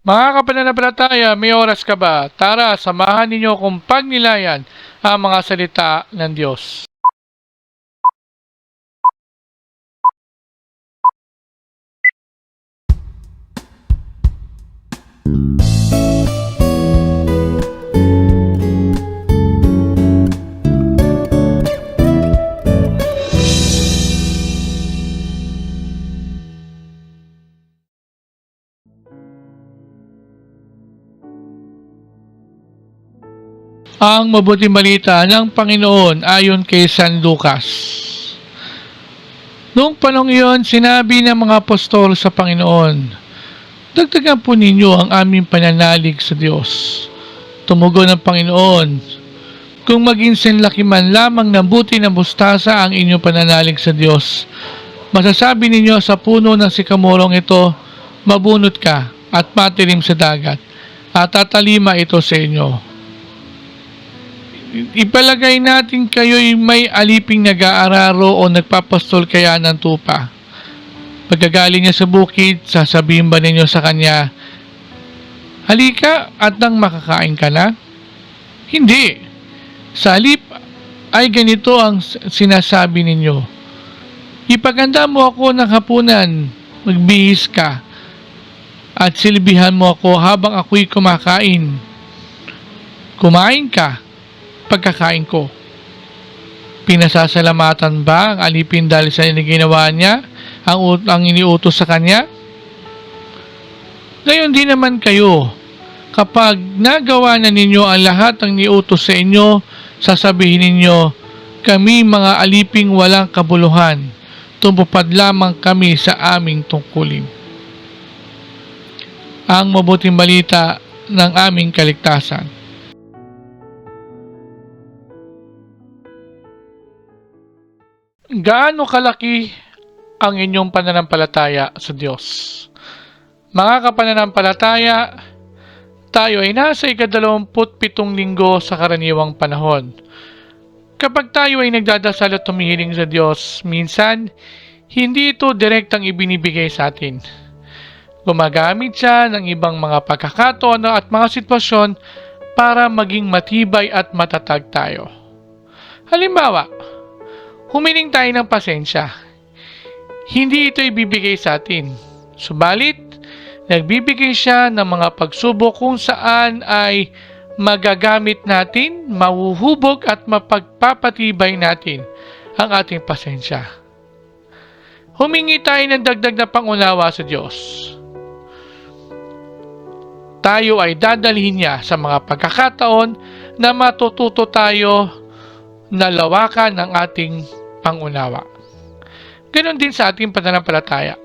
Mga kapananampalataya, may oras ka ba? Tara, samahan ninyo kung pagnilayan ang mga salita ng Diyos. Ang mabuting balita ng Panginoon ayon kay San Lucas. Noong panong iyon, sinabi ng mga apostol sa Panginoon, Dagdagan po ninyo ang aming pananalig sa Diyos. Tumugon ng Panginoon, Kung maging sinlaki man lamang ng buti ng mustasa ang inyong pananalig sa Diyos, masasabi ninyo sa puno ng sikamorong ito, mabunot ka at matirim sa dagat, at tatalima ito sa inyo ipalagay natin kayo'y may aliping nag-aararo o nagpapastol kaya ng tupa. Pagkagaling niya sa bukid, sasabihin ba ninyo sa kanya, Halika at nang makakain ka na? Hindi. Sa halip ay ganito ang sinasabi ninyo. Ipaganda mo ako ng hapunan, magbihis ka, at silbihan mo ako habang ako'y kumakain. Kumain ka, pagkakain ko. Pinasasalamatan ba ang alipin dahil sa ginawa niya, ang, ang iniutos sa kanya? Gayon din naman kayo, kapag nagawa na ninyo ang lahat ng niutos sa inyo, sasabihin ninyo, kami mga aliping walang kabuluhan, tumupad lamang kami sa aming tungkulin. Ang mabuting balita ng aming kaligtasan. Gaano kalaki ang inyong pananampalataya sa Diyos? Mga kapananampalataya, tayo ay nasa ikadalawamput pitong linggo sa karaniwang panahon. Kapag tayo ay nagdadasal at tumihiling sa Diyos, minsan, hindi ito direktang ibinibigay sa atin. Gumagamit siya ng ibang mga pagkakataon at mga sitwasyon para maging matibay at matatag tayo. Halimbawa, humiling tayo ng pasensya. Hindi ito ibibigay sa atin. Subalit, nagbibigay siya ng mga pagsubok kung saan ay magagamit natin, mahuhubog at mapagpapatibay natin ang ating pasensya. Humingi tayo ng dagdag na pangunawa sa Diyos. Tayo ay dadalhin niya sa mga pagkakataon na matututo tayo na lawakan ng ating pangunawa. Ganon din sa ating pananampalataya.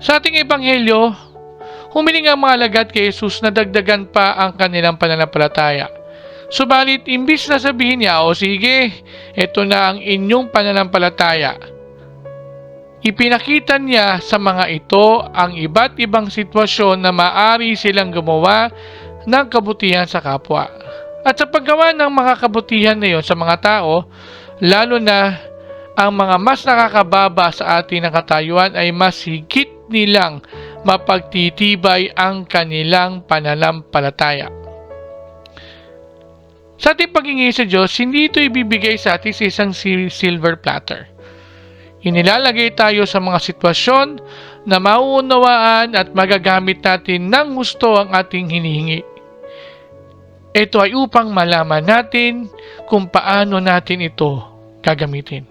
Sa ating ebanghelyo, humiling ang mga alagad kay Jesus na dagdagan pa ang kanilang pananampalataya. Subalit, imbis na sabihin niya, o sige, ito na ang inyong pananampalataya. Ipinakita niya sa mga ito ang iba't ibang sitwasyon na maari silang gumawa ng kabutihan sa kapwa. At sa paggawa ng mga kabutihan na yon sa mga tao, lalo na ang mga mas nakakababa sa atin ng katayuan ay mas higit nilang mapagtitibay ang kanilang pananampalataya. Sa ating paghingi sa Diyos, hindi ito ibibigay sa atin sa isang sil- silver platter. Inilalagay tayo sa mga sitwasyon na mauunawaan at magagamit natin ng gusto ang ating hinihingi. Ito ay upang malaman natin kung paano natin ito gagamitin.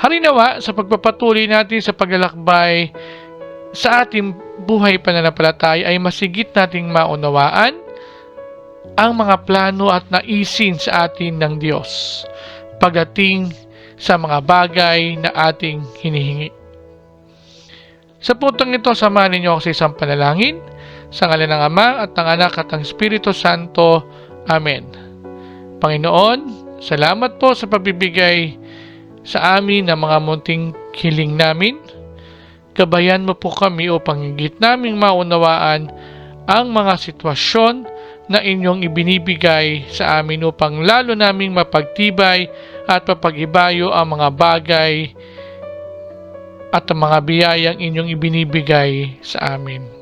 Harinawa sa pagpapatuloy natin sa paglalakbay sa ating buhay pananampalataya ay masigit nating maunawaan ang mga plano at naisin sa atin ng Diyos pagdating sa mga bagay na ating hinihingi. Sa puntong ito, samahan ninyo ako sa isang panalangin sa ngalan ng Ama at ng Anak at ng Espiritu Santo. Amen. Panginoon, salamat po sa pagbibigay sa amin ng mga munting hiling namin. Gabayan mo po kami upang higit naming maunawaan ang mga sitwasyon na inyong ibinibigay sa amin upang lalo naming mapagtibay at mapag-ibayo ang mga bagay at ang mga biyayang inyong ibinibigay sa amin.